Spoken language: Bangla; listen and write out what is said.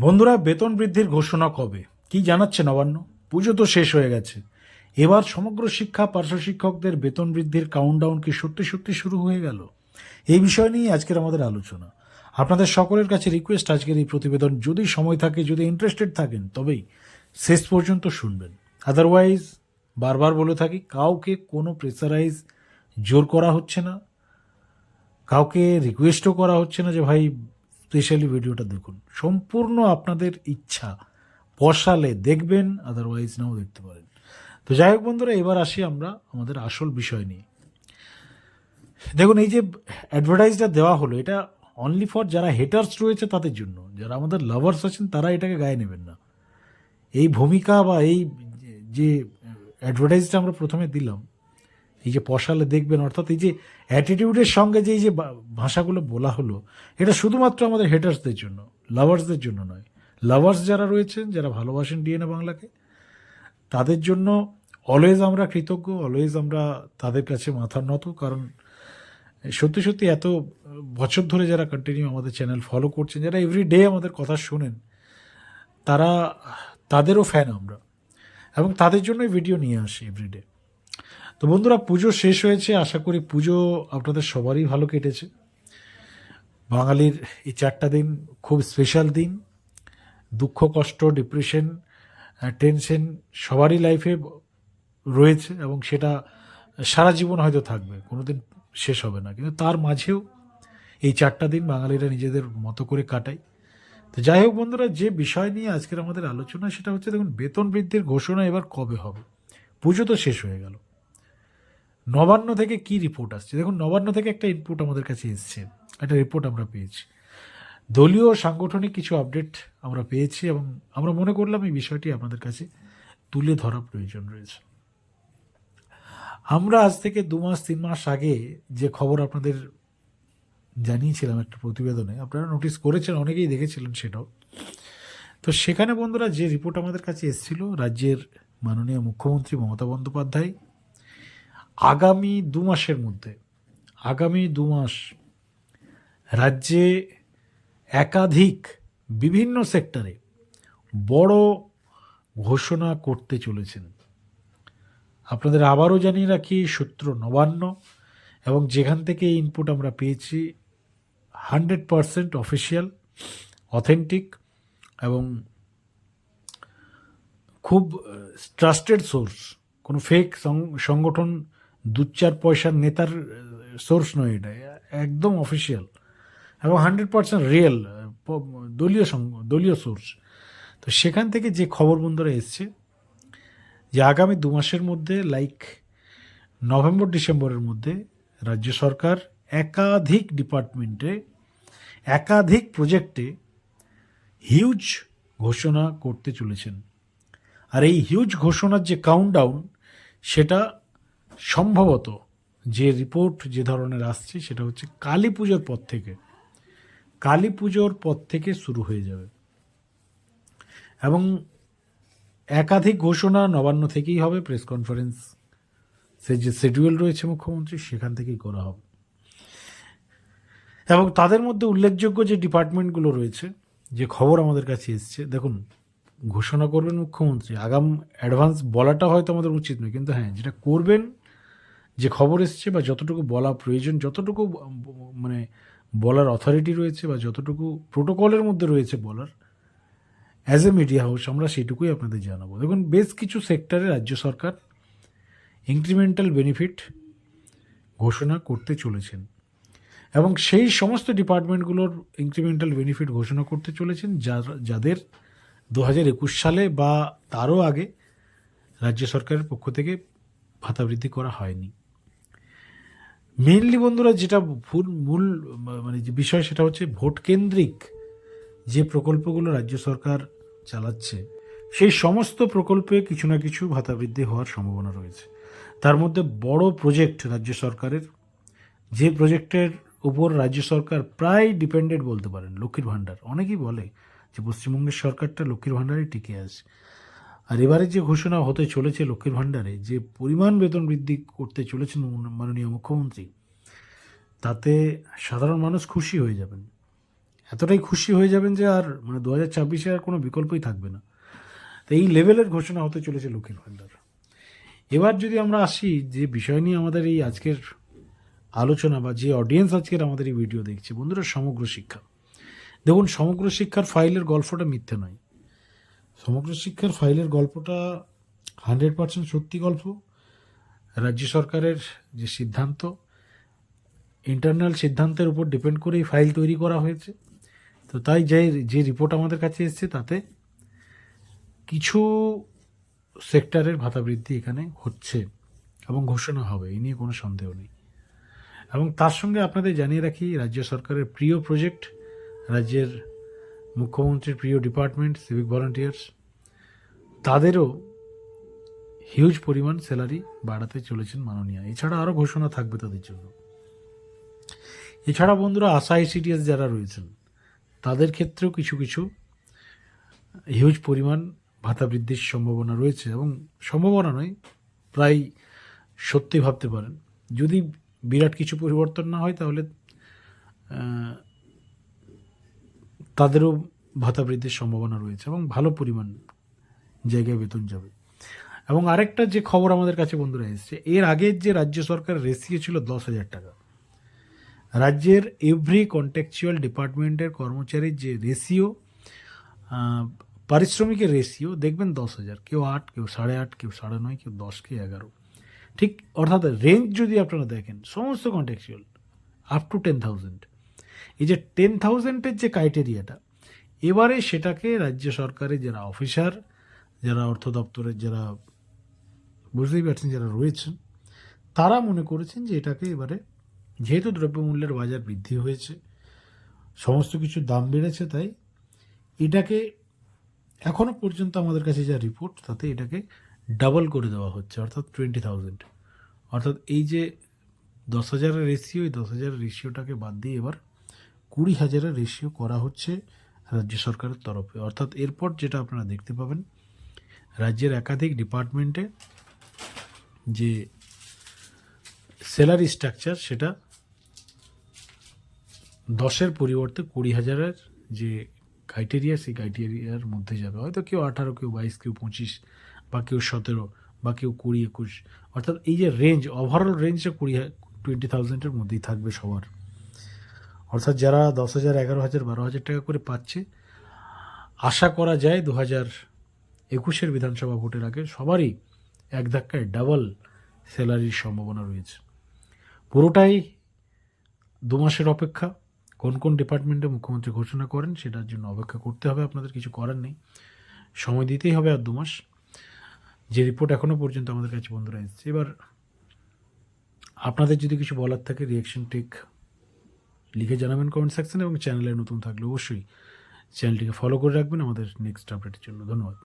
বন্ধুরা, বেতন বৃদ্ধির ঘোষণা কবে? কি জানাচ্ছে নবান্ন? পুজো তো শেষ হয়ে গেছে। এবার সমগ্র শিক্ষা পার্শ্ব শিক্ষকদের বেতন বৃদ্ধির কাউন্টডাউন কি সত্যি সত্যি শুরু হয়ে গেল? এই বিষয় নিয়ে আজকের আমাদের আলোচনা। আপনাদের সকলের কাছে রিকোয়েস্ট আজকের এই প্রতিবেদন। যদি সময় থাকে, যদি ইন্টারেস্টেড থাকেন, তবেই শেষ পর্যন্ত শুনবেন। আদারওয়াইজ বারবার বলে থাকি, কাউকে কোনো প্রেসারাইজ জোর করা হচ্ছে না। কাউকে রিকোয়েস্টও করা হচ্ছে না যে, ভাই স্পেশালি ভিডিওটা দেখুন। সম্পূর্ণ আপনাদের ইচ্ছা। বসালে দেখবেন আদারওয়াইজ নাও দেখতে পারেন। তো যাই হোক বন্ধুরা, এবার আসি আমরা আমাদের আসল বিষয় নিয়ে। দেখুন, এই যে অ্যাডভার্টাইজটা দেওয়া হলো, এটা অনলি ফর যারা হেটার্স রয়েছে তাদের জন্য। যারা আমাদের লাভার্স আছেন, তারা এটাকে গায়ে নেবেন না। এই ভূমিকা বা এই যে অ্যাডভার্টাইজটা আমরা প্রথমে দিলাম এই যে পশালে দেখবেন, অর্থাৎ এই যে অ্যাটিটিউডের সঙ্গে যে এই যে ভাষাগুলো বলা হলো, এটা শুধুমাত্র আমাদের হেটার্সদের জন্য লাভার্সদের জন্য নয়। লাভার্স যারা রয়েছেন, যারা ভালোবাসেন ডিএনএ বাংলাকে, তাদের জন্য অলওয়েজ আমরা কৃতজ্ঞ অলওয়েজ আমরা তাদের কাছে মাথা নত, কারণ সত্যি সত্যি এত, বছর ধরে যারা কন্টিনিউ আমাদের চ্যানেল ফলো করছেন, যারা এভরি ডে আমাদের কথা শোনেন, তারা, তাদেরও ফ্যান আমরা, এবং তাদের জন্যই ভিডিও নিয়ে আসি এভরিডে তো বন্ধুরা, পুজো শেষ হয়েছে। আশা করি পুজো আপনাদের সবারই ভালো কেটেছে। বাঙালির এই চারটা দিন খুব স্পেশাল দিন। দুঃখ, কষ্ট ডিপ্রেশন টেনশন সবারই লাইফে রয়েছে এবং সেটা সারা জীবন হয়তো থাকবে কোনো দিন শেষ হবে না। কিন্তু তার মাঝেও এই চারটা দিন বাঙালিরা নিজেদের মতো করে কাটায়। তো যাই হোক বন্ধুরা, যে বিষয় নিয়ে আজকের আমাদের আলোচনা, সেটা হচ্ছে দেখুন, বেতন বৃদ্ধির ঘোষণা এবার কবে হবে? পুজো তো শেষ হয়ে গেল। নবান্ন থেকে কি রিপোর্ট আসছে? দেখুন, নবান্ন থেকে একটা ইনপুট আমাদের কাছে এসছে। একটা রিপোর্ট আমরা পেয়েছি। দলীয় সাংগঠনিক কিছু আপডেট আমরা পেয়েছি এবং আমরা মনে করলাম এই বিষয়টি আপনাদের কাছে তুলে ধরা প্রয়োজন রয়েছে। আমরা আজ থেকে দু মাস, তিন মাস আগে যে খবর আপনাদের জানিয়েছিলাম একটা প্রতিবেদনে, আপনারা নোটিস করেছেন, অনেকেই দেখেছিলেন সেটাও। তো সেখানে বন্ধুরা যে রিপোর্ট আমাদের কাছে এসেছিল, রাজ্যের মাননীয় মুখ্যমন্ত্রী মমতা বন্দ্যোপাধ্যায় আগামী দু মাসের মধ্যে, আগামী দু মাস রাজ্যে একাধিক বিভিন্ন সেক্টরে বড় ঘোষণা করতে চলেছেন। আপনাদের আবারও জানিয়ে রাখি সূত্র নবান্ন এবং যেখান থেকে ইনপুট আমরা পেয়েছি, হান্ড্রেড পারসেন্ট অফিসিয়াল, অথেন্টিক এবং খুব ট্রাস্টেড সোর্স কোনো ফেক সংগঠন দু চার পয়সার নেতার সোর্স নয় এটা, একদম অফিসিয়াল এবং হান্ড্রেড পার্সেন্ট রিয়েল দলীয় সং- দলীয় সোর্স তো সেখান থেকে যে খবর বন্ধুরা এসছে যে আগামী দু মাসের মধ্যে লাইক নভেম্বর, ডিসেম্বরের মধ্যে রাজ্য সরকার একাধিক ডিপার্টমেন্টে, একাধিক প্রজেক্টে হিউজ ঘোষণা করতে চলেছেন। আর এই হিউজ ঘোষণার যে কাউন্টডাউন সেটা সম্ভবত যে রিপোর্ট যে ধরনের আসছে সেটা হচ্ছে কালী পুজোর পর থেকে। কালী পুজোর পর থেকে শুরু হয়ে যাবে। এবং একাধিক ঘোষণা নবান্ন থেকেই হবে, প্রেস কনফারেন্স, সে যে শিডিউল রয়েছে মুখ্যমন্ত্রী সেখান থেকেই করা হবে। এবং তাদের মধ্যে উল্লেখযোগ্য যে ডিপার্টমেন্টগুলো রয়েছে, যে খবর আমাদের কাছে এসছে, দেখুন, ঘোষণা করবেন মুখ্যমন্ত্রী, আগাম অ্যাডভান্স বলাটা হয়তো আমাদের উচিত নয়, কিন্তু হ্যাঁ যেটা করবেন যে খবর এসছে বা যতটুকু বলা প্রয়োজন, যতটুকু মানে বলার অথরিটি রয়েছে বা যতটুকু প্রোটোকলের মধ্যে রয়েছে বলার অ্যাজ এ মিডিয়া হাউস আমরা সেটুকুই আপনাদের জানাব। দেখুন, বেশ কিছু সেক্টরে রাজ্য সরকার ইনক্রিমেন্টাল বেনিফিট ঘোষণা করতে চলেছেন এবং সেই সমস্ত ডিপার্টমেন্টগুলোর ইনক্রিমেন্টাল বেনিফিট ঘোষণা করতে চলেছেন যার- যাদের দু হাজার একুশ সালে বা তারও আগে রাজ্য সরকারের পক্ষ থেকে ভাতা বৃদ্ধি করা হয়নি। মেইনলি বন্ধুরা যেটা ভুল, মূল মানে যে বিষয় সেটা হচ্ছে ভোট কেন্দ্রিক যে প্রকল্পগুলো রাজ্য সরকার চালাচ্ছে, সেই সমস্ত প্রকল্পে কিছু না কিছু ভাতা বৃদ্ধি হওয়ার সম্ভাবনা রয়েছে। তার মধ্যে বড় প্রজেক্ট রাজ্য সরকারের, যে প্রজেক্টের উপর রাজ্য সরকার প্রায় ডিপেন্ডেন্ট বলতে পারেন, লক্ষ্মীর ভাণ্ডার। অনেকেই বলে যে পশ্চিমবঙ্গের সরকারটা লক্ষ্মীর ভাণ্ডারে টিকে আছে। আর এবারে যে ঘোষণা হতে চলেছে লক্ষ্মীর ভাণ্ডারে, যে পরিমাণ বেতন বৃদ্ধি করতে চলেছেন মাননীয় মুখ্যমন্ত্রী, তাতে সাধারণ মানুষ খুশি হয়ে যাবেন। এতটাই খুশি হয়ে যাবেন যে আর মানে দু হাজার ছাব্বিশে আর কোনো বিকল্পই থাকবে না। তো এই লেভেলের ঘোষণা হতে চলেছে লক্ষ্মীর ভাণ্ডার। এবার যদি আমরা আসি, যে বিষয় নিয়ে আমাদের এই আজকের আলোচনা বা যে অডিয়েন্স আজকের আমাদের এই ভিডিও দেখছে, বন্ধুরা, সমগ্র শিক্ষা। দেখুন, সমগ্র শিক্ষার ফাইলের গল্পটা মিথ্যে নয়। সমগ্র শিক্ষার ফাইলের গল্পটা হান্ড্রেড পার্সেন্ট সত্যি গল্প। রাজ্য সরকারের যে সিদ্ধান্ত ইন্টারনাল সিদ্ধান্তের উপর ডিপেন্ড করে এই ফাইল তৈরি করা হয়েছে। তো তাই যে যে রিপোর্ট আমাদের কাছে এসেছে, তাতে কিছু সেক্টরের ভাতা বৃদ্ধি এখানে হচ্ছে এবং ঘোষণা হবে, এই নিয়ে কোনো সন্দেহ নেই। এবং তার সঙ্গে আপনাদের জানিয়ে রাখি, রাজ্য সরকারের প্রিয় প্রজেক্ট রাজ্যের মুখ্যমন্ত্রীর প্রিয় ডিপার্টমেন্ট সিভিক ভলান্টিয়ার্স তাদেরও হিউজ পরিমাণ স্যালারি বাড়াতে চলেছেন মাননীয়। এছাড়া আরও ঘোষণা থাকবে তাদের জন্য। এছাড়া বন্ধুরা, আশা আইসিডিএস যারা রয়েছেন, তাদের ক্ষেত্রেও কিছু কিছু হিউজ পরিমাণ ভাতা বৃদ্ধির সম্ভাবনা রয়েছে এবং সম্ভাবনা নয়, প্রায় সত্যি ভাবতে পারেন। যদি বিরাট কিছু পরিবর্তন না হয় তাহলে তাদেরও ভাতা বৃদ্ধির সম্ভাবনা রয়েছে এবং ভালো পরিমাণ জায়গায় বেতন যাবে। এবং আরেকটা যে খবর আমাদের কাছে বন্ধুরা এসেছে, এর আগের যে রাজ্য সরকার রেসিও ছিল দশ হাজার টাকা, রাজ্যের এভরি কন্ট্যাকচুয়াল ডিপার্টমেন্টের কর্মচারীর যে রেশিও পারিশ্রমিকের রেশিও দেখবেন দশ হাজার, কেউ আট, কেউ সাড়ে আট, কেউ সাড়ে নয়, কেউ দশ, কেউ এগারো। ঠিক অর্থাৎ রেঞ্জ যদি আপনারা দেখেন, সমস্ত contractual up to ten thousand এই যে টেন থাউজেন্ডের যে ক্রাইটেরিয়াটা এবারে সেটাকে রাজ্য সরকারের যারা অফিসার যারা অর্থ দপ্তরের যারা বুঝতেই পারছেন, যারা রয়েছেন, তারা মনে করেছেন যে এটাকে এবারে যেহেতু দ্রব্যমূল্যের বাজার বৃদ্ধি হয়েছে, সমস্ত কিছুর দাম বেড়েছে, তাই এটাকে এখনও পর্যন্ত আমাদের কাছে যা রিপোর্ট তাতে এটাকে ডাবল করে দেওয়া হচ্ছে, অর্থাৎ টোয়েন্টি থাউজেন্ড অর্থাৎ এই যে দশ হাজারের রেশিও এই দশ হাজারের রেশিওটাকে বাদ দিয়ে এবার কুড়ি হাজারের রেশিও করা হচ্ছে রাজ্য সরকারের তরফে। অর্থাৎ এরপর যেটা আপনারা দেখতে পাবেন, রাজ্যের একাধিক ডিপার্টমেন্টে যে স্যালারি স্ট্রাকচার সেটা দশের পরিবর্তে কুড়ি হাজারের যে ক্রাইটেরিয়া সেই ক্রাইটেরিয়ার মধ্যে যাবে। হয়তো কেউ আঠারো, কেউ বাইশ, কেউ পঁচিশ, বা কেউ সতেরো, বা কেউ কুড়ি, একুশ। অর্থাৎ এই যে রেঞ্জ ওভারঅল রেঞ্জটা কুড়ি টোয়েন্টি থাউজেন্ডের মধ্যেই থাকবে সবার। অর্থাৎ যারা দশ হাজার এগারো হাজার বারো হাজার টাকা করে পাচ্ছে, আশা করা যায় দু হাজার একুশের বিধানসভা ভোটের আগে সবারই এক ধাক্কায় ডাবল স্যালারির সম্ভাবনা রয়েছে। পুরোটাই দু মাসের অপেক্ষা। কোন কোন ডিপার্টমেন্টে মুখ্যমন্ত্রী ঘোষণা করেন সেটার জন্য অপেক্ষা করতে হবে, আপনাদের কিছু করার নেই। সময় দিতেই হবে আর দু মাস। যে রিপোর্ট এখনও পর্যন্ত আমাদের কাছে বন্ধুরা এসেছে। এবার আপনাদের যদি কিছু বলার থাকে রিয়াকশন টেক লিখে জানাবেন কমেন্ট সেকশানে এবং চ্যানেলে নতুন থাকলে অবশ্যই চ্যানেলটিকে ফলো করে রাখবেন আমাদের নেক্সট আপডেটের জন্য। ধন্যবাদ।